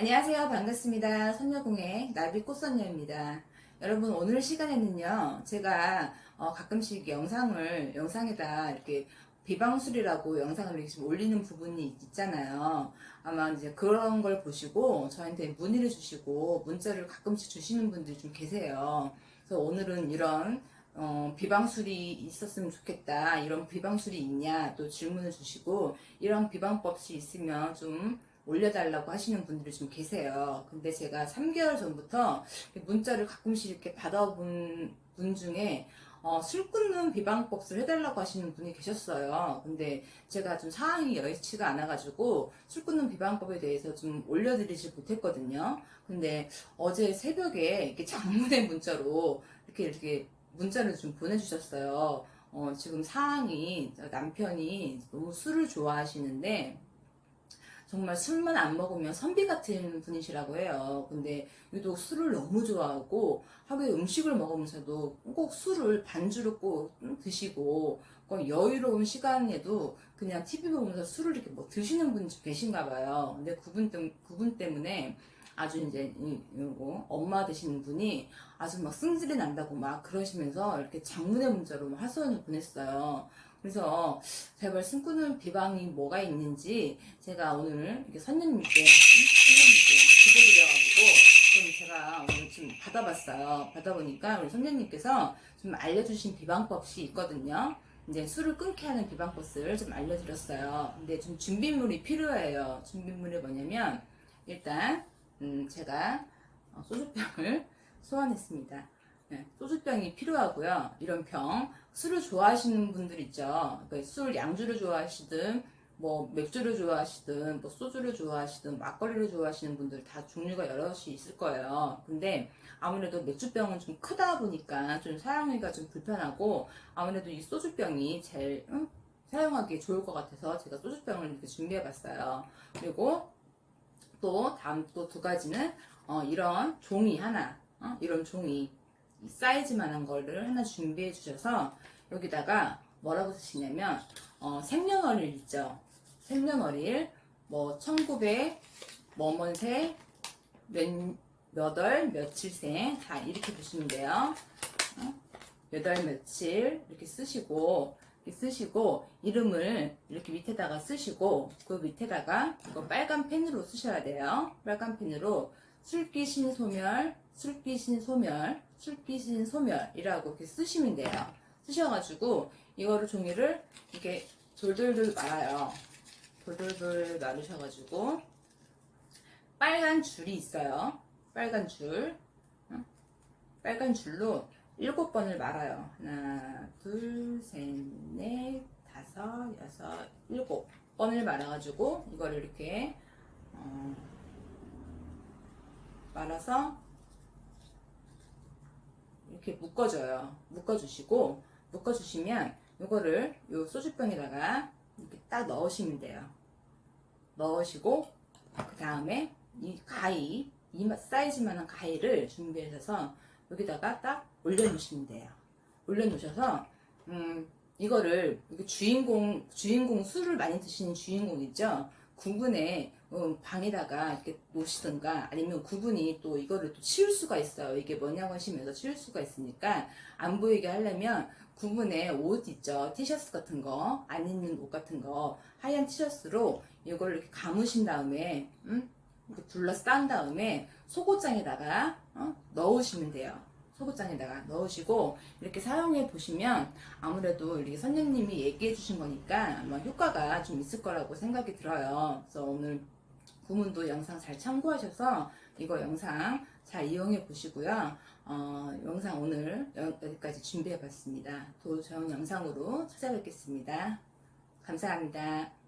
안녕하세요. 반갑습니다. 선녀공의 나비 꽃선녀입니다. 여러분, 오늘 시간에는요, 제가 어, 가끔씩 영상을, 영상에다 이렇게 비방술이라고 영상을 이렇게 좀 올리는 부분이 있잖아요. 아마 이제 그런 걸 보시고 저한테 문의를 주시고 문자를 가끔씩 주시는 분들이 좀 계세요. 그래서 오늘은 이런 어, 비방술이 있었으면 좋겠다. 이런 비방술이 있냐 또 질문을 주시고 이런 비방법이 있으면 좀 올려달라고 하시는 분들이 좀 계세요. 근데 제가 3개월 전부터 문자를 가끔씩 이렇게 받아본 분 중에 어, 술 끊는 비방법을 해달라고 하시는 분이 계셨어요. 근데 제가 좀 상황이 여의치가 않아가지고 술 끊는 비방법에 대해서 좀 올려드리지 못했거든요. 근데 어제 새벽에 이렇게 장문의 문자로 이렇게 이렇게 문자를 좀 보내주셨어요. 어, 지금 상황이 남편이 너무 술을 좋아하시는데 정말 술만 안 먹으면 선비 같은 분이시라고 해요. 근데 유독 술을 너무 좋아하고 하루에 음식을 먹으면서도 꼭 술을 반주를 꼭 드시고 꼭 여유로운 시간에도 그냥 TV 보면서 술을 이렇게 뭐 드시는 분이 계신가 봐요. 근데 그분, 때, 그분 때문에 아주 이제 이, 이거 엄마 되시는 분이 아주 막 승질이 난다고 막 그러시면서 이렇게 장문의 문자로 화소연을 보냈어요. 그래서 제발 숨꾸는 비방이 뭐가 있는지 제가 오늘 이렇게 선녀님께 선녀님께 기도드려가지고 좀 제가 오늘 좀 받아봤어요. 받아보니까 우리 선녀님께서 좀 알려주신 비방법이 있거든요. 이제 술을 끊게 하는 비방법을 좀 알려드렸어요. 근데 좀 준비물이 필요해요. 준비물이 뭐냐면 일단 음, 제가 어, 소주병을 소환했습니다. 네, 소주병이 필요하고요. 이런 병, 술을 좋아하시는 분들 있죠. 그술 양주를 좋아하시든, 뭐 맥주를 좋아하시든, 뭐 소주를 좋아하시든, 막걸리를 좋아하시는 분들 다 종류가 여럿이 있을 거예요. 근데 아무래도 맥주병은 좀 크다 보니까 좀 사용하기가 좀 불편하고, 아무래도 이 소주병이 제일 응? 사용하기 좋을 것 같아서 제가 소주병을 이렇게 준비해 봤어요. 그리고 또 다음 또 두 가지는 어, 이런 종이 하나, 어? 이런 종이 이 사이즈만한 거를 하나 준비해 주셔서 여기다가 뭐라고 쓰시냐면 어, 생년월일 있죠. 생년월일 뭐 1900, 뭐뭔새, 몇, 몇월, 며칠생 다 이렇게 보시면 돼요. 어? 몇월 며칠 이렇게 쓰시고 이렇게 쓰시고 이름을 이렇게 밑에다가 쓰시고 그 밑에다가 이거 빨간 펜으로 쓰셔야 돼요. 빨간 펜으로 술귀신 소멸, 술귀신 소멸, 술귀신 소멸이라고 이렇게 쓰시면 돼요. 쓰셔가지고 이거를 종이를 이렇게 돌돌돌 말아요. 돌돌돌 말으셔가지고 빨간 줄이 있어요. 빨간 줄, 어? 빨간 줄로 일곱 번을 말아요. 하나, 둘, 셋, 넷, 다섯, 여섯, 일곱 번을 말아가지고 이거를 이렇게 어, 말아서 이렇게 묶어줘요. 묶어주시고 묶어주시면 이거를 요 소주병에다가 이렇게 딱 넣으시면 돼요. 넣으시고 그 다음에 이 가위 이 사이즈만한 가위를 준비해서 여기다가 딱 올려놓으시면 돼요. 올려놓으셔서 음 이거를 주인공 주인공 술을 많이 드시는 주인공 있죠. 구분에 어, 방에다가 이렇게 놓으시든가 아니면 구분이 또 이거를 또 치울 수가 있어요. 이게 뭐냐고 하시면서 치울 수가 있으니까 안 보이게 하려면 구분에 옷 있죠. 티셔츠 같은 거, 안 입는 옷 같은 거, 하얀 티셔츠로 이걸 이렇게 감으신 다음에, 음? 이렇게 둘러싼 다음에 속옷장에다가 어? 넣으시면 돼요. 속옷장에다가 넣으시고 이렇게 사용해 보시면 아무래도 우리 선생님이 얘기해 주신 거니까 아마 효과가 좀 있을 거라고 생각이 들어요. 그래서 오늘 구문도 영상 잘 참고하셔서 이거 영상 잘 이용해 보시고요. 어, 영상 오늘 여기까지 준비해 봤습니다. 또 좋은 영상으로 찾아뵙겠습니다. 감사합니다.